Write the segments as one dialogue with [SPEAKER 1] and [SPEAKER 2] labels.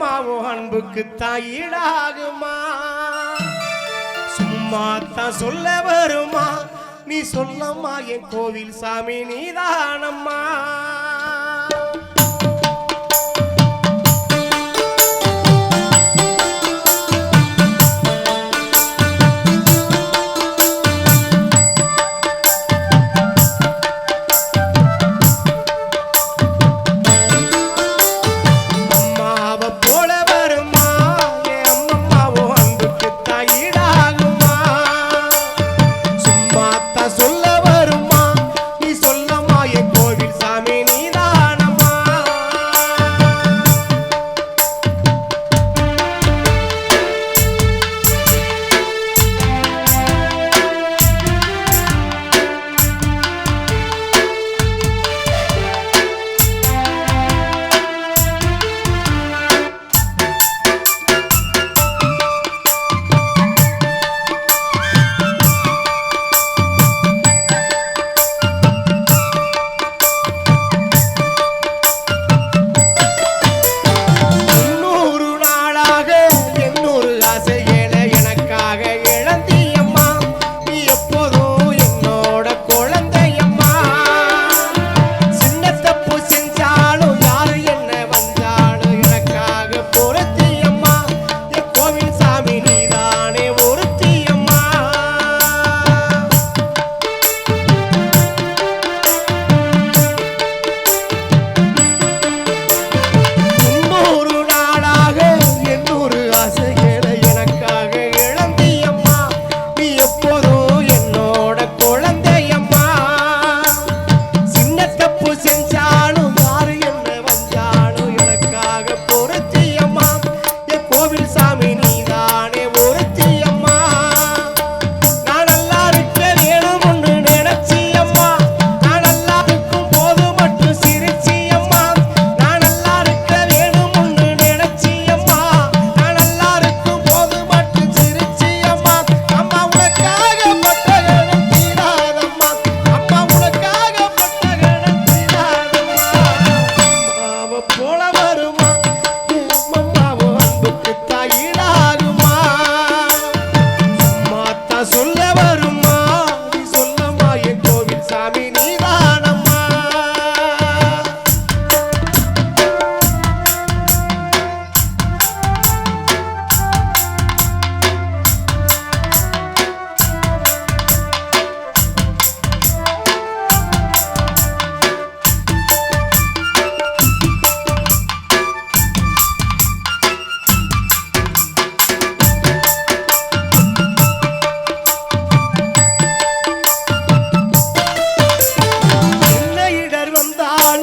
[SPEAKER 1] மாவும் அன்புக்கு தாயிடாகுமா? சும்மா தான் சொல்ல வருமா? நீ சொல்லம்மா என் கோவில் சாமி நீதானம்மா.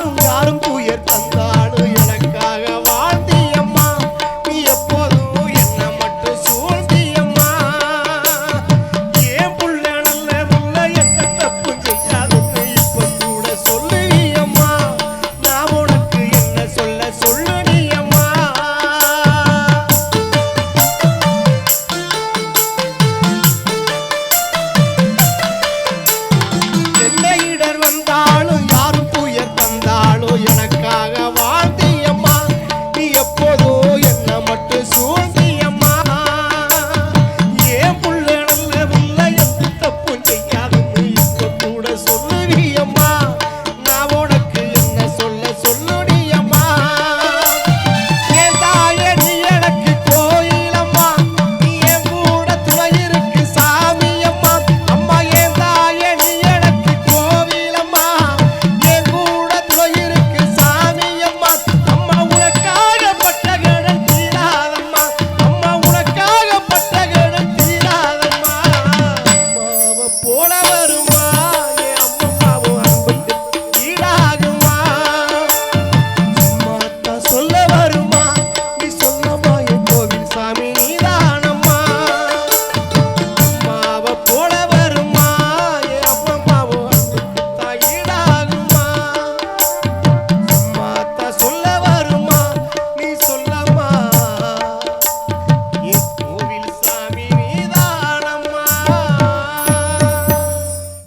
[SPEAKER 1] யாரும் யாரும்